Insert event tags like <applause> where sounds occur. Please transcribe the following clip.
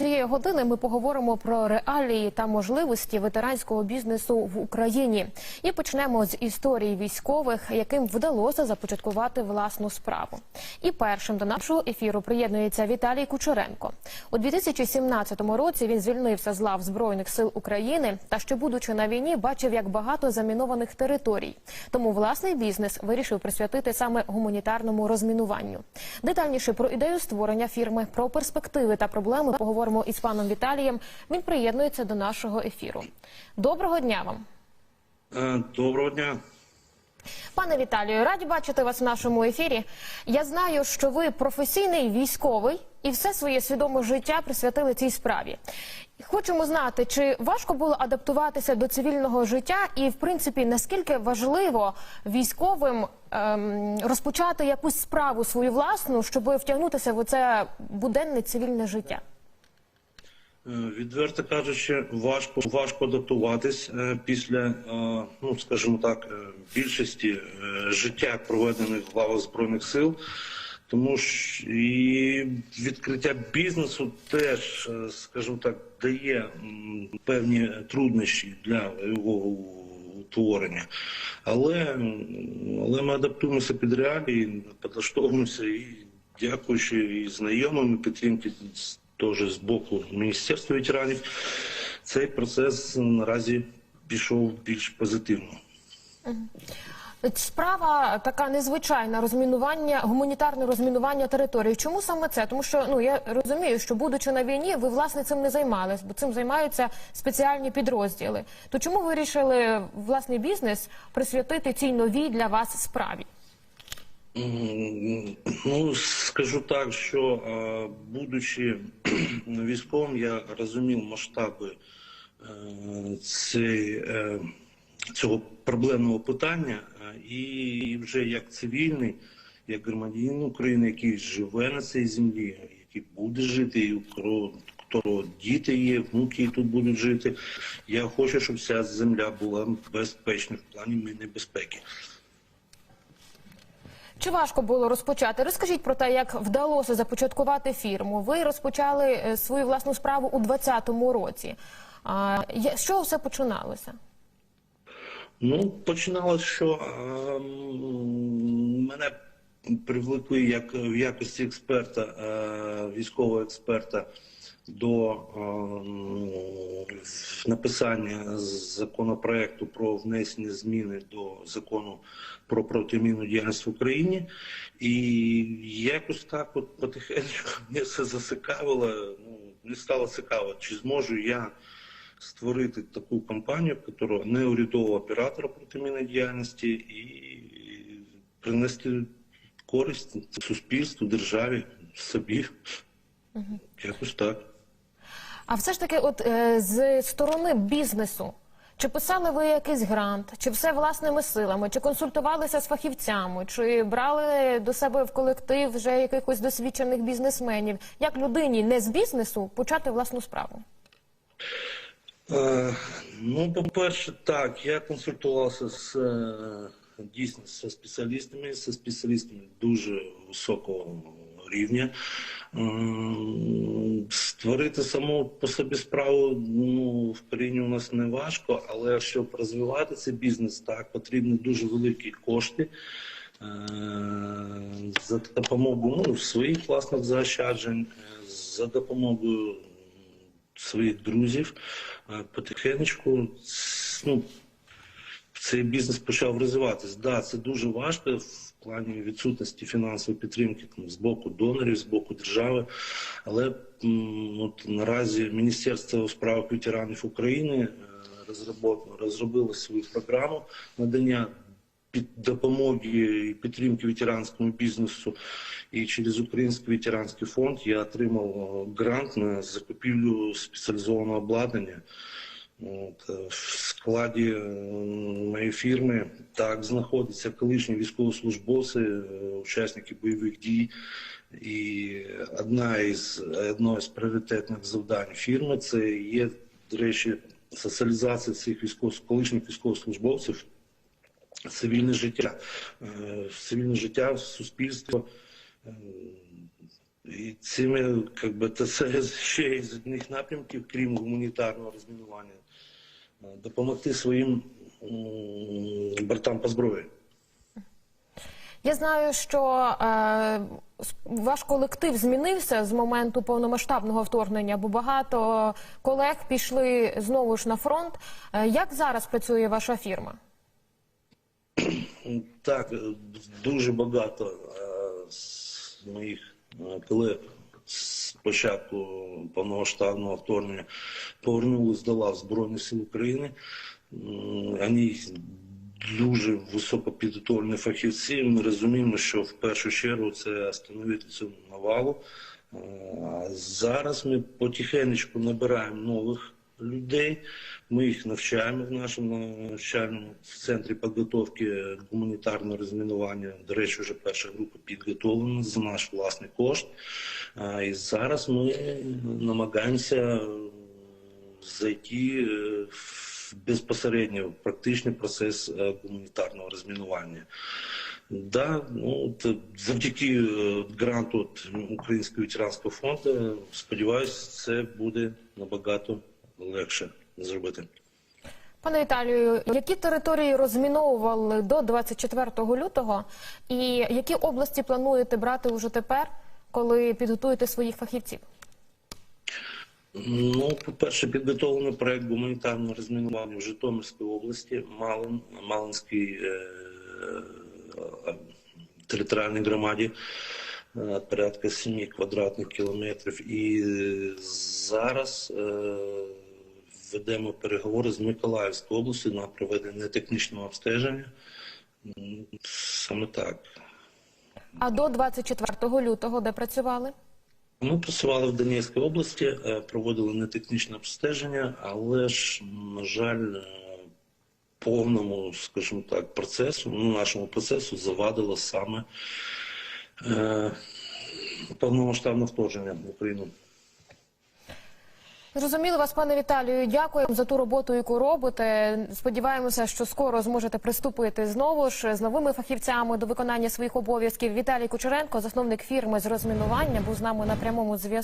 Цієї години ми поговоримо про реалії та можливості ветеранського бізнесу в Україні. І почнемо з історії військових, яким вдалося започаткувати власну справу. І першим до нашого ефіру приєднується Віталій Кучеренко. У 2017 році він звільнився з лав збройних сил України та ще будучи на війні, бачив, як багато замінованих територій. Тому власний бізнес вирішив присвятити саме гуманітарному розмінуванню. Детальніше про ідею створення фірми, про перспективи та проблеми поговоримо із паном Віталієм. Він приєднується до нашого ефіру. Доброго дня вам. Е, Доброго дня. Пане Віталію, раді бачити вас в нашому ефірі. Я знаю, що ви професійний військовий і все своє свідоме життя присвятили цій справі. Хочемо знати, чи важко було адаптуватися до цивільного життя, і в принципі наскільки важливо військовим ем, розпочати якусь справу свою власну, щоб втягнутися в це буденне цивільне життя. Е, Відверто кажучи, важко важко адаптуватись е, після, е, ну скажімо так, більшості життя проведених в лавах збройних сил. Тому ж і відкриття бізнесу теж, скажімо так, дає певні труднощі для його утворення. Але, але ми адаптуємося під реалії, підлаштовуємося і дякуючи і знайомим, і підтримки теж з боку Міністерства ветеранів, цей процес наразі пішов більш позитивно. Справа така незвичайна розмінування, гуманітарне розмінування території. Чому саме це? Тому що ну я розумію, що будучи на війні, ви власне цим не займались, бо цим займаються спеціальні підрозділи. То чому ви вирішили власний бізнес присвятити цій новій для вас справі? Ну, скажу так, що будучи військовим, я розумів масштаби е, е, цього проблемного питання, і вже як цивільний, як громадянин України, який живе на цій землі, який буде жити, і у хто діти є, внуки тут будуть жити. Я хочу, щоб ця земля була безпечна в плані небезпеки. Чи важко було розпочати? Розкажіть про те, як вдалося започаткувати фірму. Ви розпочали е, свою власну справу у 2020 році. А з чого все починалося? Ну, починалося, що ем, мене привлекли як в якості експерта, е, військового експерта до ем, написання законопроекту про внесення зміни до закону про протимінну діяльність в Україні. І якось так от потихеньку <laughs> мене все зацікавило. Ну, не стало цікаво, чи зможу я створити таку компанію, яка не урядового оператора протимінної діяльності і принести користь суспільству, державі, собі. Якось так. А все ж таки, от е, з сторони бізнесу, чи писали ви якийсь грант, чи все власними силами, чи консультувалися з фахівцями, чи брали до себе в колектив вже якихось досвідчених бізнесменів? Як людині не з бізнесу почати власну справу? Е, ну, по-перше, так, я консультувався з е, дійсно зі спеціалістами, зі спеціалістами дуже високого рівня. Створити саму по собі справу ну, в країні у нас не важко, але щоб розвивати цей бізнес, так потрібні дуже великі кошти. Е, За допомогою ну, своїх власних заощаджень, е, за допомогою своїх друзів е, потихенечку ну, цей бізнес почав розвиватись. Да, це дуже важко плані відсутності фінансової підтримки там, з боку донорів, з боку держави. Але от, наразі Міністерство у справах ветеранів України е, розробило свою програму надання під допомоги і підтримки ветеранському бізнесу. І через Український ветеранський фонд я отримав е, грант на закупівлю спеціалізованого обладнання. Е, в складі е, моєї фірми так знаходяться колишні військовослужбовці, е, учасники бойових дій. І одна із одно з пріоритетних завдань фірми це є, до речі, соціалізація цих військов, колишніх військовослужбовців цивільне життя, цивільне життя, суспільство. І цими, как би, це <laughs> ще із одних напрямків, крім гуманітарного розмінування, допомогти своїм братам по зброї. Я знаю, що е, ваш колектив змінився з моменту повномасштабного вторгнення, бо багато колег пішли знову ж на фронт. Е, як зараз працює ваша фірма? Так, е, дуже багато е, з моїх е, колег з початку повномасштабного вторгнення повернулись до лав Збройних сил України. Вони дуже високопідготовлені фахівці. Ми розуміємо, що в першу чергу це становити цю навалу. Е, Зараз ми потихенечку набираємо нових людей. Ми їх навчаємо в нашому навчальному центрі підготовки гуманітарного розмінування. До речі, вже перша група підготовлена за наш власний кошт. І зараз ми намагаємося зайти е, в безпосередньо в практичний процес е, гуманітарного розмінування. Да, ну завдяки е, гранту Українського ветеранського фонду, сподіваюся, це буде набагато легше зробити. Пане Віталію, які території розміновували до 24 лютого, і які області плануєте брати уже тепер, коли підготуєте своїх фахівців? Ну, по-перше, підготовлений проект гуманітарного розмінування в Житомирській області, Малин, Малинській е, е, територіальній громаді, е, порядка 7 квадратних кілометрів. І зараз е, ведемо переговори з Миколаївською областю на проведення технічного обстеження. Саме так. А до 24 лютого де працювали? Ми працювали в Донецькій області, е, проводили нетехнічне обстеження, але ж, на жаль, е, повному, скажімо так, процесу, ну, нашому процесу завадило саме е, повномасштабне вторгнення в Україну. Зрозуміло вас, пане Віталію. Дякую за ту роботу, яку робите. Сподіваємося, що скоро зможете приступити знову ж з новими фахівцями до виконання своїх обов'язків. Віталій Кучеренко, засновник фірми з розмінування, був з нами на прямому зв'язку.